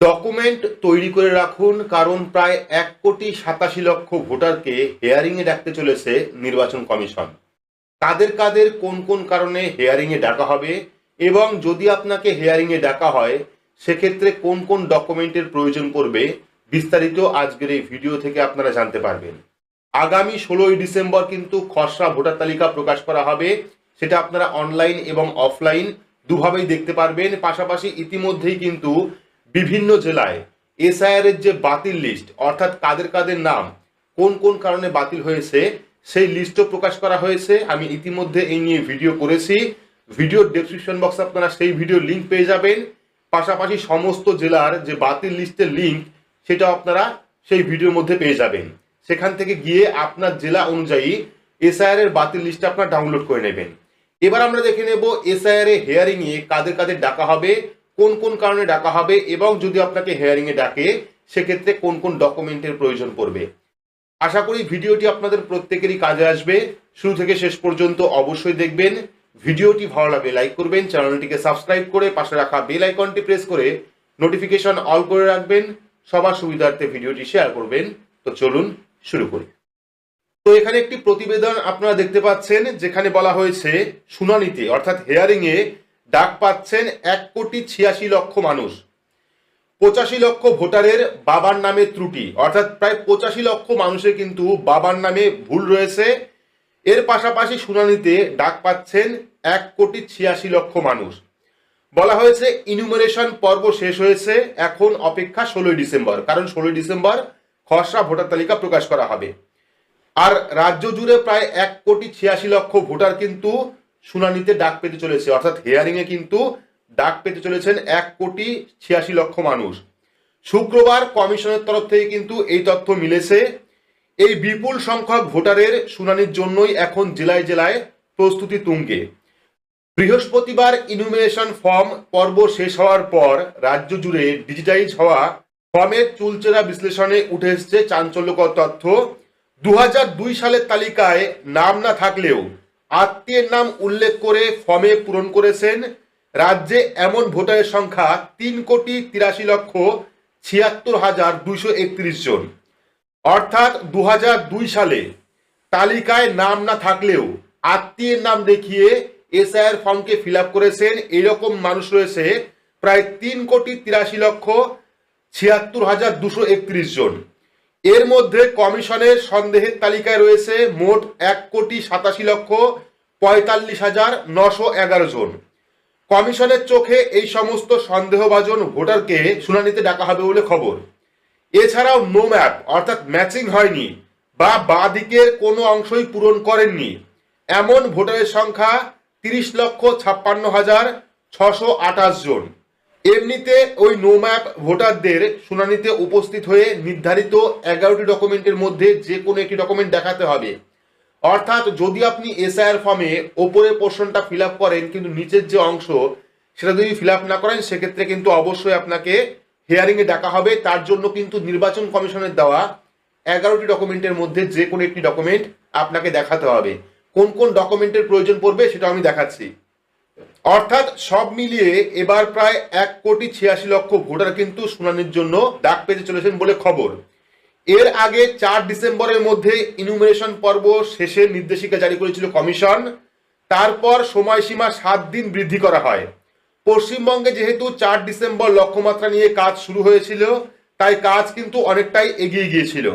Document তৈরি করে রাখুন, কারণ প্রায় এক কোটি সাতাশি লক্ষ ভোটারকে হেয়ারিংয়ে ডাকতে চলেছে নির্বাচন কমিশন। কাদের কাদের কোন কোন কারণে হেয়ারিংয়ে ডাকা হবে এবং যদি আপনাকে হেয়ারিংয়ে ডাকা হয়, সেক্ষেত্রে কোন কোন ডকুমেন্টের প্রয়োজন পড়বে বিস্তারিত আজকের এই ভিডিও থেকে আপনারা জানতে পারবেন। আগামী ষোলোই ডিসেম্বর কিন্তু খসড়া ভোটার তালিকা প্রকাশ করা হবে, সেটা আপনারা অনলাইন এবং অফলাইন দুভাবেই দেখতে পারবেন। পাশাপাশি ইতিমধ্যেই কিন্তু বিভিন্ন জেলায় এসআইআর এর যে বাতিল লিস্ট অর্থাৎ কাদের কাদের নাম, কোন কোন কারণে বাতিল হয়েছে, সেই লিস্টও প্রকাশ করা হয়েছে। আমি ইতিমধ্যে এই নিয়ে ভিডিও করেছি। ভিডিওর ডেসক্রিপশন বক্সে আপনারা সেই ভিডিও লিংক পেয়ে যাবেন। পাশাপাশি সমস্ত জেলার যে বাতিল লিস্টের লিংক সেটা আপনারা সেই ভিডিওর মধ্যে পেয়ে যাবেন। সেখান থেকে গিয়ে আপনার জেলা অনুযায়ী এসআইআর এর বাতিল লিস্ট আপনারা ডাউনলোড করে নেবেন। এবার আমরা দেখে নেব এসআইআর এ হেয়ারিং এ কাদের কাদের ডাকা হবে কোন কোন কারণে ডাকা হবে এবং যদি আপনাকে হেয়ারিং এ ডাকে, সেক্ষেত্রে কোন কোন ডকুমেন্টের প্রয়োজন পড়বে। আশা করি ভিডিওটি আপনাদের প্রত্যেকেরই কাজে আসবে। শুরু থেকে শেষ পর্যন্ত অবশ্যই দেখবেন। ভিডিওটি ভালো লাগবে লাইক করবেন, চ্যানেলটিকে সাবস্ক্রাইব করে পাশে রাখা বেল আইকনটি প্রেস করে নোটিফিকেশন অল করে রাখবেন। সবার সুবিধার্থে ভিডিওটি শেয়ার করবেন। তো চলুন শুরু করি। তো এখানে একটি প্রতিবেদন আপনারা দেখতে পাচ্ছেন, যেখানে বলা হয়েছে, শুনানিতে, অর্থাৎ হেয়ারিং এ ডাক পাচ্ছেন এক কোটি ছিয়াশি লক্ষ মানুষ। পঁচাশি লক্ষ ভোটারের বাবার নামে ত্রুটি। অর্থাৎ প্রায় পঁচাশি লক্ষ মানুষের কিন্তু বাবার নামে ভুল রয়েছে। এর পাশাপাশি শুনানিতে ডাক পাচ্ছেন এক কোটি ছিয়াশি লক্ষ মানুষ। বলা হয়েছে ইনুমারেশন পর্ব শেষ হয়েছে। এখন অপেক্ষা ষোলোই ডিসেম্বর। কারণ ষোলোই ডিসেম্বর খসড়া ভোটার তালিকা প্রকাশ করা হবে। আর রাজ্য জুড়ে প্রায় এক কোটি ছিয়াশি লক্ষ ভোটার কিন্তু শুনানিতে ডাক পেতে চলেছে। অর্থাৎ হেয়ারিং এ কিন্তু ডাক পেতে চলেছেন এক কোটি ছিয়াশি লক্ষ মানুষ। শুক্রবার কমিশনের তরফ থেকে কিন্তু এই তথ্য মিলেছে। এই বিপুল সংখ্যক ভোটারের শুনানির জন্যই এখন জেলায় জেলায় প্রস্তুতি তুঙ্গে। বৃহস্পতিবার ইনুমিনেশন ফর্ম পর্ব শেষ হওয়ার পর রাজ্য জুড়ে ডিজিটাইজ হওয়া ফর্মের চুলচেরা বিশ্লেষণে উঠে এসছে চাঞ্চল্যকর তথ্য। দু হাজার দুই সালের তালিকায় নাম না থাকলেও আত্মীয়ের নাম উল্লেখ করে ফর্মে পূরণ করেছেন। রাজ্যে এমন ভোটারের সংখ্যা তিন কোটি তিরাশি লক্ষ ছিয়াত্তর হাজার দুশো একত্রিশ জন। অর্থাৎ দু হাজার দুই সালে তালিকায় নাম না থাকলেও আত্মীয়ের নাম দেখিয়ে এসআইআর ফর্মকে ফিল আপ করেছেন এরকম মানুষ রয়েছে, প্রায় তিন কোটি তিরাশি লক্ষ ছিয়াত্তর হাজার দুশো একত্রিশ জন। এর মধ্যে কমিশনের সন্দেহের তালিকায় রয়েছে মোট এক কোটি সাতাশি লক্ষ পঁয়তাল্লিশ হাজার নশো এগারো জন। কমিশনের চোখে এই সমস্ত সন্দেহভাজন ভোটারকে শুনানিতে ডাকা হবে বলে খবর। এছাড়াও নো ম্যাপ অর্থাৎ ম্যাচিং হয়নি বা বাঁ দিকের কোনো অংশই পূরণ করেননি। এমন ভোটারের সংখ্যা তিরিশ লক্ষ ছাপ্পান্ন হাজার ছশো আঠাশ জন। এমনিতে ওই নো ম্যাপ ভোটারদের শুনানিতে উপস্থিত হয়ে নির্ধারিত এগারোটি ডকুমেন্টের মধ্যে যে কোনো একটি ডকুমেন্ট দেখাতে হবে। অর্থাৎ যদি আপনি এসআইআর ফর্মে ওপরের পোর্শনটা ফিল আপ করেন কিন্তু নিচের যে অংশ, সেটা যদি ফিল আপ না করেন, সেক্ষেত্রে কিন্তু অবশ্যই আপনাকে হিয়ারিংয়ে ডাকা হবে। তার জন্য কিন্তু নির্বাচন কমিশনের দেওয়া এগারোটি ডকুমেন্টের মধ্যে যে কোনো একটি ডকুমেন্ট আপনাকে দেখাতে হবে। কোন কোন ডকুমেন্টের প্রয়োজন পড়বে সেটা আমি দেখাচ্ছি। অর্থাৎ সব মিলিয়ে এবার প্রায় এক কোটি ছিয়াশি লক্ষ ভোটার কিন্তু শুনানির জন্য ডাক পেতে চলেছেন বলে খবর। এর আগে চার ডিসেম্বরের মধ্যে ইনুমিনেশন পর্ব শেষের নির্দেশিকা জারি করেছিল কমিশন। তারপর সময়সীমা সাত দিন বৃদ্ধি করা হয়। পশ্চিমবঙ্গে যেহেতু চার ডিসেম্বর লক্ষ্যমাত্রা নিয়ে কাজ শুরু হয়েছিল, তাই কাজ কিন্তু অনেকটাই এগিয়ে গিয়েছিল।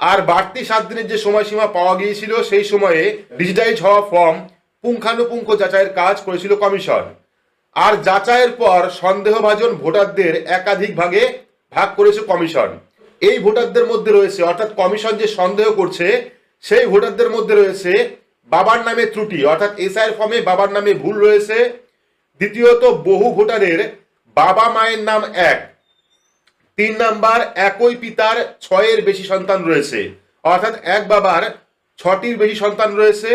আর বাড়তি সাত দিনের যে সময়সীমা পাওয়া গিয়েছিল, সেই সময়ে ডিজিটাইজ হওয়া ফর্ম পুঙ্খানুপুঙ্খ যাচাইয়ের কাজ করেছিল কমিশন। আর যাচাইয়ের পর সন্দেহভাজন ভোটারদের একাধিক ভাগে ভাগ করেছে কমিশন। এই ভোটারদের মধ্যে রয়েছে, অর্থাৎ কমিশন যে সন্দেহ করছে, সেই ভোটারদের মধ্যে রয়েছে বাবার নামে ত্রুটি, অর্থাৎ এসআইয়ের ফর্মে বাবার নামে ভুল রয়েছে। দ্বিতীয়ত, বহু ভোটারের বাবা মায়ের নাম এক, তিন নাম্বার একই পিতার ছয়ের বেশি সন্তান রয়েছে, অর্থাৎ এক বাবার ছটির বেশি সন্তান রয়েছে।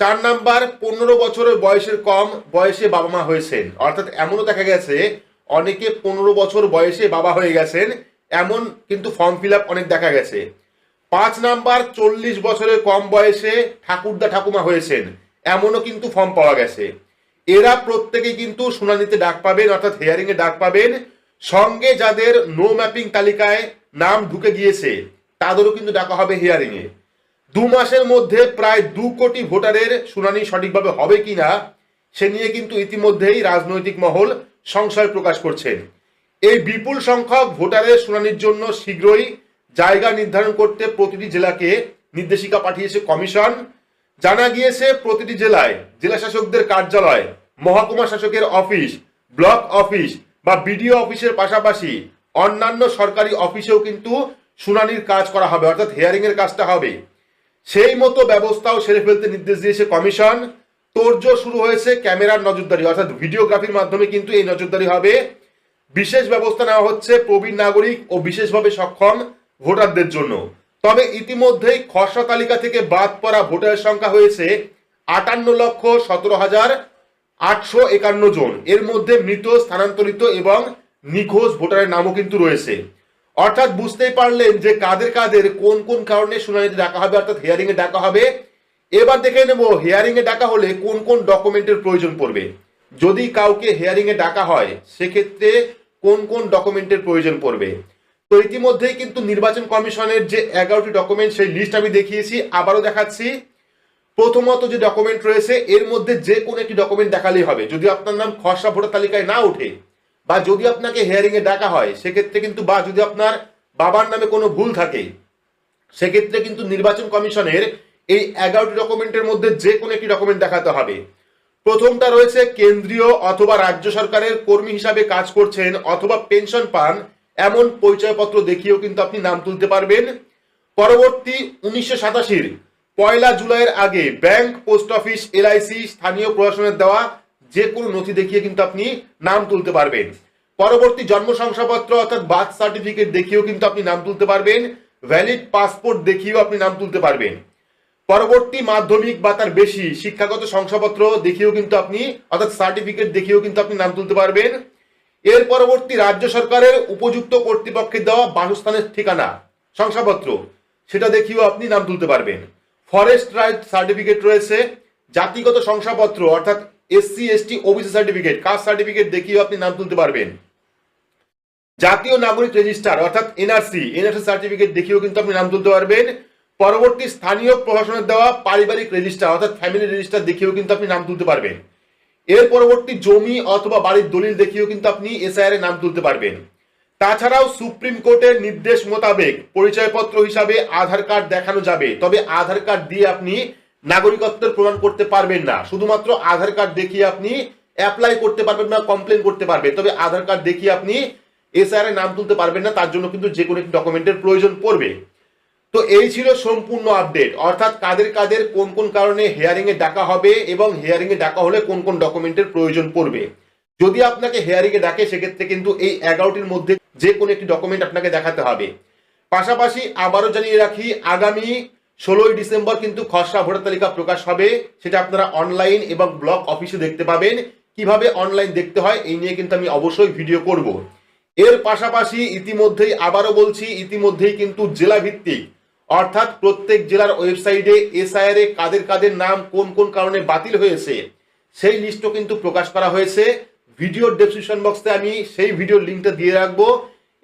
চার নাম্বার, পনেরো বছরের বয়সের কম বয়সে বাবা মা হয়েছেন। অর্থাৎ এমনও দেখা গেছে, অনেকে পনেরো বছর বয়সে বাবা হয়ে গেছেন, এমন কিন্তু ফর্ম ফিল অনেক দেখা গেছে। পাঁচ নাম্বার, চল্লিশ বছরের কম বয়সে ঠাকুরদা ঠাকুমা হয়েছেন, এমনও কিন্তু ফর্ম পাওয়া গেছে। এরা প্রত্যেকেই কিন্তু শুনানিতে ডাক পাবেন, অর্থাৎ হেয়ারিং এ ডাক পাবেন। সঙ্গে যাদের নো ম্যাপিং তালিকায় নাম ঢুকে গিয়েছে, তাদেরও কিন্তু ডাকা হবে হিয়ারিংয়ে দু মাসের মধ্যে প্রায় দু কোটি ভোটারের শুনানি সঠিকভাবে হবে কিনা, সে নিয়ে কিন্তু ইতিমধ্যেই রাজনৈতিক মহল সংশয় প্রকাশ করছেন এই বিপুল সংখ্যক ভোটারের শুনানির জন্য শীঘ্রই জায়গা নির্ধারণ করতে প্রতিটি জেলাকে নির্দেশিকা পাঠিয়েছে কমিশন। জানা গিয়েছে, প্রতিটি জেলায় জেলা শাসকদের কার্যালয়, মহকুমা শাসকের অফিস, ব্লক অফিস বা বিডিও অফিসের পাশাপাশি অন্যান্য সরকারি অফিসেও কিন্তু শুনানির কাজ করা হবে, অর্থাৎ হিয়ারিং এর কাজটা হবে। সেই মতো ব্যবস্থাও সেরে ফেলতে নির্দেশ দিয়েছে কমিশন। তোড়জোড় শুরু হয়েছে ক্যামেরার নজরদারি, অর্থাৎ ভিডিওগ্রাফির মাধ্যমে কিন্তু এই নজরদারি হবে। বিশেষ ব্যবস্থা নেওয়া হচ্ছে প্রবীণ নাগরিক ও বিশেষভাবে সক্ষম ভোটারদের জন্য। তবে ইতিমধ্যেই খসড়া তালিকা থেকে বাদ পড়া ভোটারের সংখ্যা হয়েছে আটান্ন লক্ষ সতেরো হাজার আটশো একান্ন জন। এর মধ্যে মৃত, স্থানান্তরিত এবং নিখোঁজ ভোটারের নামও কিন্তু রয়েছে। অর্থাৎ বুঝতেই পারলেন যে কাদের কাদের কোন কোন কারণে শুনানিতে ডাকা হবে, অর্থাৎ হিয়ারিং এ ডাকা হবে। এবার দেখে নেব হিয়ারিং এ ডাকা হলে কোন কোন ডকুমেন্টের প্রয়োজন পড়বে। যদি কাউকে হিয়ারিং এ ডাকা হয়, সেক্ষেত্রে কোন কোন ডকুমেন্টের প্রয়োজন পড়বে। তো ইতিমধ্যেই কিন্তু নির্বাচন কমিশনের যে এগারোটি ডকুমেন্ট, সেই লিস্ট আমি দেখিয়েছি, আবারও দেখাচ্ছি। প্রথমত যে ডকুমেন্ট রয়েছে, এর মধ্যে যে কোনো একটি ডকুমেন্ট দেখালেই হবে। যদি আপনার নাম খসড়া ভোটার তালিকায় না ওঠে বা যদি আপনাকে হিয়ারিং এ ডাকা হয়, সেক্ষেত্রে কিন্তু বা যদি আপনার বাবার নামে কোনো ভুল থাকে, সেক্ষেত্রে কিন্তু নির্বাচন কমিশনের এই এগারোটি ডকুমেন্টের মধ্যে যে কোনো একটি ডকুমেন্ট দেখাতে হবে। প্রথমটা রয়েছে কেন্দ্রীয় অথবা রাজ্য সরকারের কর্মী হিসাবে কাজ করছেন অথবা পেনশন পান, এমন পরিচয়পত্র দেখিয়েও কিন্তু আপনি নাম তুলতে পারবেন। পরবর্তী উনিশশো সাতাশির পয়লা জুলাইয়ের আগে ব্যাংক, পোস্ট অফিস, এলআইসি, স্থানীয় প্রশাসনের দেওয়া যে কোনো নথি দেখিয়ে কিন্তু আপনি নাম তুলতে পারবেন। পরবর্তী জন্ম শংসাপত্র অর্থাৎ বার্থ সার্টিফিকেট দেখিয়েও কিন্তু আপনি নাম তুলতে পারবেন। ভ্যালিড পাসপোর্ট দেখিয়েও আপনি নাম তুলতে পারবেন। পরবর্তী মাধ্যমিক বা তার বেশি শিক্ষাগত শংসাপত্র দেখিয়েও কিন্তু আপনি, অর্থাৎ সার্টিফিকেট দেখিয়েও কিন্তু আপনি নাম তুলতে পারবেন। এর পরবর্তী রাজ্য সরকারের উপযুক্ত কর্তৃপক্ষের দেওয়া বাসস্থানের ঠিকানা, শংসাপত্র, সেটা দেখিয়েও আপনি নাম তুলতে পারবেন। ফরেস্ট রাইট সার্টিফিকেট রয়েছে। জাতিগত শংসাপত্র, অর্থাৎ SC ST OBC certificate caste certificate দেখিয়েও আপনি নাম তুলতে পারবেন। জাতীয় নাগরিক রেজিস্টার, অর্থাৎ এনআরসি এনআরসি সার্টিফিকেট দেখিয়েও কিন্তু আপনি নাম তুলতে পারবেন। পরবর্তী স্থানীয় প্রশাসনের দেওয়া পারিবারিক রেজিস্টার, অর্থাৎ ফ্যামিলি রেজিস্টার দেখিয়েও কিন্তু আপনি নাম তুলতে পারবেন। এর পরবর্তী জমি অথবা বাড়ির দলিল দেখিয়েও কিন্তু আপনি এসআইআর এ নাম তুলতে পারবেন। তাছাড়াও সুপ্রিম কোর্টের নির্দেশ মোতাবেক পরিচয়পত্র হিসাবে আধার কার্ড দেখানো যাবে। তবে আধার কার্ড দিয়ে আপনি নাগরিকত্বের প্রমাণ করতে পারবেন না। শুধুমাত্র আধার কার্ড দেখিয়ে আপনি অ্যাপ্লাই করতে পারবেন না কমপ্লেন করতে পারবেন। তবে আধার কার্ড দেখিয়ে আপনি এসআইআর এর নাম তুলতে পারবেন না, তার জন্য কিন্তু যে কোনো একটি ডকুমেন্টের প্রয়োজন পড়বে। তো এই ছিল সম্পূর্ণ আপডেট অর্থাৎ কাদের কাদের কোন কোন কারণে হেয়ারিং এ ডাকা হবে এবং হেয়ারিং এ ডাকা হলে কোন কোন ডকুমেন্টের প্রয়োজন পড়বে। যদি আপনাকে হেয়ারিং এ ডাকে, সেক্ষেত্রে কিন্তু এই এগারোটির মধ্যে যে কোনো একটি ডকুমেন্ট আপনাকে দেখাতে হবে। পাশাপাশি আবারও জানিয়ে রাখি, আগামী ষোলোই ডিসেম্বর কিন্তু খসড়া ভোটার তালিকা প্রকাশ হবে, সেটা আপনারা অনলাইন এবং ব্লক অফিসে দেখতে পাবেন। কীভাবে অনলাইন দেখতে হয়, এই নিয়ে কিন্তু আমি অবশ্যই ভিডিও করব। এর পাশাপাশি ইতিমধ্যেই আবারও বলছি, ইতিমধ্যেই কিন্তু জেলা ভিত্তিক অর্থাৎ প্রত্যেক জেলার ওয়েবসাইটে এসআইআর এ কাদের কাদের নাম কোন কোন কারণে বাতিল হয়েছে, সেই লিস্টও কিন্তু প্রকাশ করা হয়েছে। ভিডিও ডেসক্রিপশন বক্সে আমি সেই ভিডিওর লিঙ্কটা দিয়ে রাখব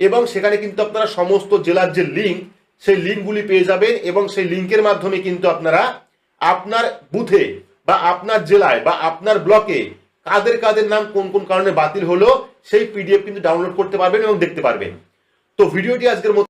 এবং সেখানে কিন্তু আপনারা সমস্ত জেলার যে লিঙ্ক সেই লিঙ্কগুলি পেয়ে যাবেন এবং সেই লিঙ্কের মাধ্যমে কিন্তু আপনারা আপনার বুথে বা আপনার জেলায় বা আপনার ব্লকে কাদের কাদের নাম কোন কোন কারণে বাতিল হলো, সেই পিডিএফ কিন্তু ডাউনলোড করতে পারবেন এবং দেখতে পারবেন। তো ভিডিওটি আজকের মতো